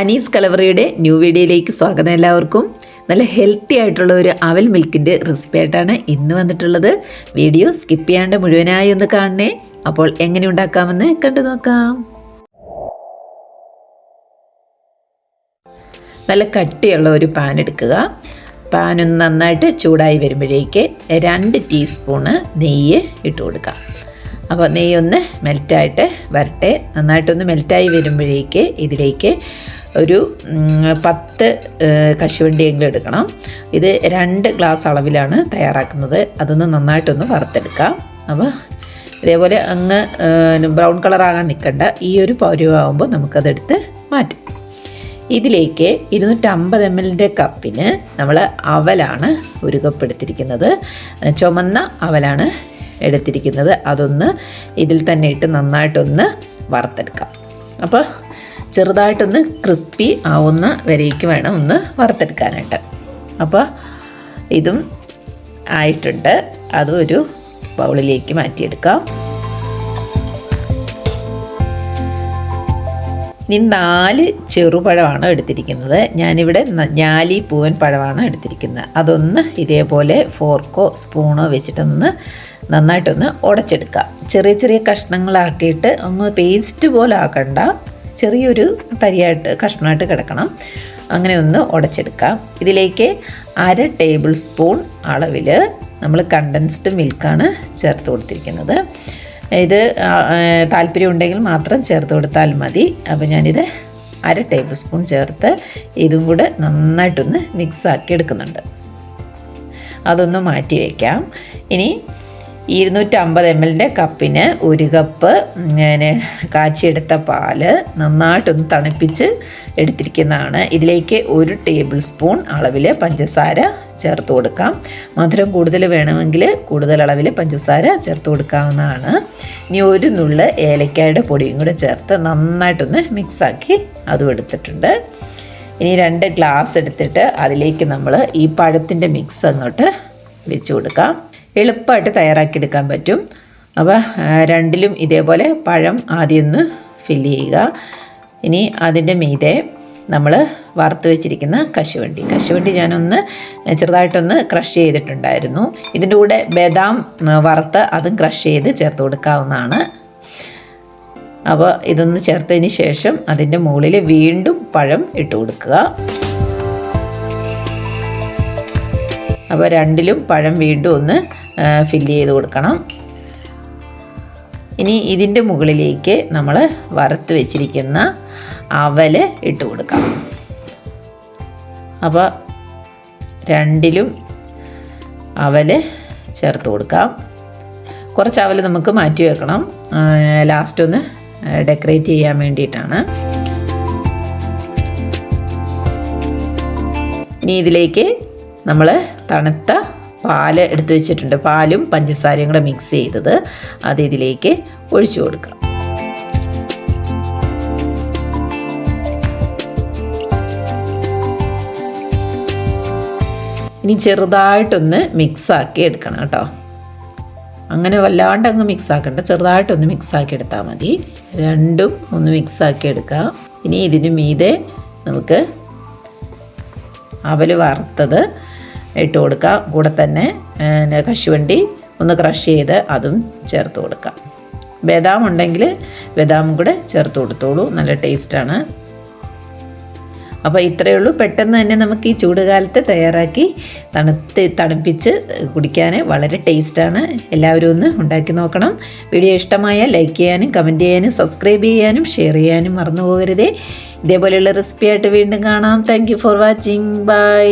Anees കലവറയുടെ new വീഡിയോയിലേക്ക് സ്വാഗതം എല്ലാവർക്കും. നല്ല ഹെൽത്തി ആയിട്ടുള്ള ഒരു അവൽ മിൽക്കിന്റെ റെസിപ്പി ആയിട്ടാണ് ഇന്ന് വന്നിട്ടുള്ളത്. വീഡിയോ സ്കിപ്പ് ചെയ്യാണ്ട് മുഴുവനായി ഒന്ന് കാണണേ. അപ്പോൾ എങ്ങനെ ഉണ്ടാക്കാമെന്ന് കണ്ടു നോക്കാം. നല്ല കട്ടിയുള്ള ഒരു പാൻ എടുക്കുക. പാൻ ഒന്ന് നന്നായിട്ട് ചൂടായി വരുമ്പോഴേക്ക് രണ്ട് ടീസ്പൂണ് നെയ്യ് ഇട്ട് കൊടുക്കുക. അപ്പോൾ നെയ്യൊന്ന് മെൽറ്റായിട്ട് വരട്ടെ. നന്നായിട്ടൊന്ന് മെൽറ്റായി വരുമ്പോഴേക്ക് ഇതിലേക്ക് ഒരു പത്ത് കശുവണ്ടിയെങ്കിലും എടുക്കണം. ഇത് രണ്ട് ഗ്ലാസ് അളവിലാണ് തയ്യാറാക്കുന്നത്. അതൊന്ന് നന്നായിട്ടൊന്ന് വറുത്തെടുക്കാം. അപ്പോൾ ഇതേപോലെ അങ്ങ് ബ്രൗൺ കളറാകാൻ നിൽക്കണ്ട ഈ ഒരു പൗരവാകുമ്പോൾ നമുക്കതെടുത്ത് മാറ്റാം. ഇതിലേക്ക് ഇരുന്നൂറ്റമ്പത് എം എല്ലിന്റെ കപ്പിന് നമ്മൾ അവലാണ് ഒരു കപ്പ് എടുത്തിരിക്കുന്നത്. ചുമന്ന അവലാണ് എടുത്തിരിക്കുന്നത്. അതൊന്ന് ഇതിൽ തന്നെ ഇട്ട് നന്നായിട്ടൊന്ന് വറുത്തെടുക്കാം. അപ്പോൾ ചെറുതായിട്ടൊന്ന് ക്രിസ്പി ആവുന്ന വരേക്ക് വേണം ഒന്ന് വറുത്തെടുക്കാനായിട്ട്. അപ്പോൾ ഇതും ആയിട്ടുണ്ട്. അതും ഒരു ബൗളിലേക്ക് മാറ്റിയെടുക്കാം. ഇനി നാല് ചെറുപഴമാണ് എടുത്തിരിക്കുന്നത്. ഞാനിവിടെ ഞാലി പൂവൻ പഴമാണ് എടുത്തിരിക്കുന്നത്. അതൊന്ന് ഇതേപോലെ ഫോർക്കോ സ്പൂണോ വെച്ചിട്ടൊന്ന് നന്നായിട്ടൊന്ന് ഉടച്ചെടുക്കുക ചെറിയ ചെറിയ കഷ്ണങ്ങളാക്കിയിട്ട് ഒന്ന് പേസ്റ്റ് പോലെ ആക്കണ്ട. ചെറിയൊരു തരിയായിട്ട് കഷ്ണമായിട്ട് കിടക്കണം. അങ്ങനെ ഒന്ന് ഉടച്ചെടുക്കാം ഇതിലേക്ക് അര ടേബിൾ സ്പൂൺ അളവിൽ നമ്മൾ കണ്ടൻസ്ഡ് മിൽക്കാണ് ചേർത്ത് കൊടുത്തിരിക്കുന്നത്. ഇത് താല്പര്യം ഉണ്ടെങ്കിൽ മാത്രം ചേർത്ത് കൊടുത്താൽ മതി. അപ്പോൾ ഞാനിത് അര ടേബിൾ സ്പൂൺ ചേർത്ത് ഇതും കൂടെ നന്നായിട്ടൊന്ന് മിക്സാക്കി എടുക്കുന്നുണ്ട്. അതൊന്ന് മാറ്റി വയ്ക്കാം ഇനി ഇരുന്നൂറ്റമ്പത് എം എല്ലിന്റെ കപ്പിന് ഒരു കപ്പ് ഞാൻ കാച്ചിയെടുത്ത പാൽ നന്നായിട്ടൊന്ന് തണുപ്പിച്ച് എടുത്തിരിക്കുന്നതാണ്. ഇതിലേക്ക് ഒരു ടേബിൾ സ്പൂൺ അളവിൽ പഞ്ചസാര ചേർത്ത് കൊടുക്കാം. മധുരം കൂടുതൽ വേണമെങ്കിൽ കൂടുതൽ അളവിൽ പഞ്ചസാര ചേർത്ത് കൊടുക്കാവുന്നതാണ്. ഇനി ഒരു നുള്ള് ഏലക്കായുടെ പൊടിയും കൂടെ ചേർത്ത് നന്നായിട്ടൊന്ന് മിക്സാക്കി അതും എടുത്തിട്ടുണ്ട്. ഇനി രണ്ട് ഗ്ലാസ് എടുത്തിട്ട് അതിലേക്ക് നമ്മൾ ഈ പഴത്തിന്റെ മിക്സ് അങ്ങോട്ട് വെച്ച് കൊടുക്കാം. എളുപ്പമായിട്ട് തയ്യാറാക്കിയെടുക്കാൻ പറ്റും. അപ്പോൾ രണ്ടിലും ഇതേപോലെ പഴം ആദ്യം ഒന്ന് ഫില്ല് ചെയ്യുക. ഇനി അതിന്റെ മീതെ നമ്മൾ വറുത്ത് വെച്ചിരിക്കുന്ന കശുവണ്ടി. കശുവണ്ടി ഞാനൊന്ന് ചെറുതായിട്ടൊന്ന് ക്രഷ് ചെയ്തിട്ടുണ്ടായിരുന്നു. ഇതിന്റെ കൂടെ ബദാം വറുത്ത് അതും ക്രഷ് ചെയ്ത് ചേർത്ത് കൊടുക്കാവുന്നതാണ്. അപ്പോൾ ഇതൊന്ന് ചേർത്തതിന് ശേഷം അതിന്റെ മുകളിൽ വീണ്ടും പഴം ഇട്ട് കൊടുക്കുക. അപ്പോൾ രണ്ടിലും പഴം വീണ്ടും ഒന്ന് ഫില്ല് ചെയ്ത് കൊടുക്കണം. ഇനി ഇതിന്റെ മുകളിലേക്ക് നമ്മൾ വറുത്ത് വെച്ചിരിക്കുന്ന അവൽ ഇട്ട് കൊടുക്കാം. അപ്പോൾ രണ്ടിലും അവൽ ചേർത്ത് കൊടുക്കാം. കുറച്ച് അവൽ നമുക്ക് മാറ്റി വെക്കണം. ലാസ്റ്റ് ഒന്ന് ഡെക്കറേറ്റ് ചെയ്യാൻ വേണ്ടിയിട്ടാണ്. ഇനി ഇതിലേക്ക് നമ്മൾ തണുത്ത പാൽ എടുത്തു വെച്ചിട്ടുണ്ട്. പാലും പഞ്ചസാരയും കൂടെ മിക്സ് ചെയ്തത്. അത് ഇതിലേക്ക് ഒഴിച്ചു കൊടുക്കാം. ഇനി ചെറുതായിട്ടൊന്ന് മിക്സാക്കി എടുക്കണം കേട്ടോ. അങ്ങനെ വല്ലാണ്ട് അങ്ങ് മിക്സ് ആക്കണ്ട. ചെറുതായിട്ടൊന്ന് മിക്സ് ആക്കി എടുത്താൽ മതി. രണ്ടും ഒന്ന് മിക്സ് ആക്കി എടുക്കുക ഇനി ഇതിന് മീതെ നമുക്ക് അവൽ വറുത്തത് ഇട്ട് കൊടുക്കുക കൂടെ തന്നെ കശുവണ്ടി ഒന്ന് ക്രഷ് ചെയ്ത് അതും ചേർത്ത് കൊടുക്കാം. ബദാം ഉണ്ടെങ്കിൽ ബദാമും കൂടെ ചേർത്ത് കൊടുത്തോളൂ. നല്ല ടേസ്റ്റാണ് അപ്പോൾ ഇത്രയേ ഉള്ളൂ. പെട്ടെന്ന് തന്നെ നമുക്ക് ഈ ചൂടുകാലത്ത് തയ്യാറാക്കി തണുത്ത് തണുപ്പിച്ച് കുടിക്കാൻ വളരെ ടേസ്റ്റാണ് എല്ലാവരും ഒന്ന് ഉണ്ടാക്കി നോക്കണം. വീഡിയോ ഇഷ്ടമായാൽ ലൈക്ക് ചെയ്യാനും കമന്റ് ചെയ്യാനും സബ്സ്ക്രൈബ് ചെയ്യാനും ഷെയർ ചെയ്യാനും മറന്നു പോകരുതേ. ഇതേപോലെയുള്ള റെസിപ്പി ആയിട്ട് വീണ്ടും കാണാം. Thank for watching bye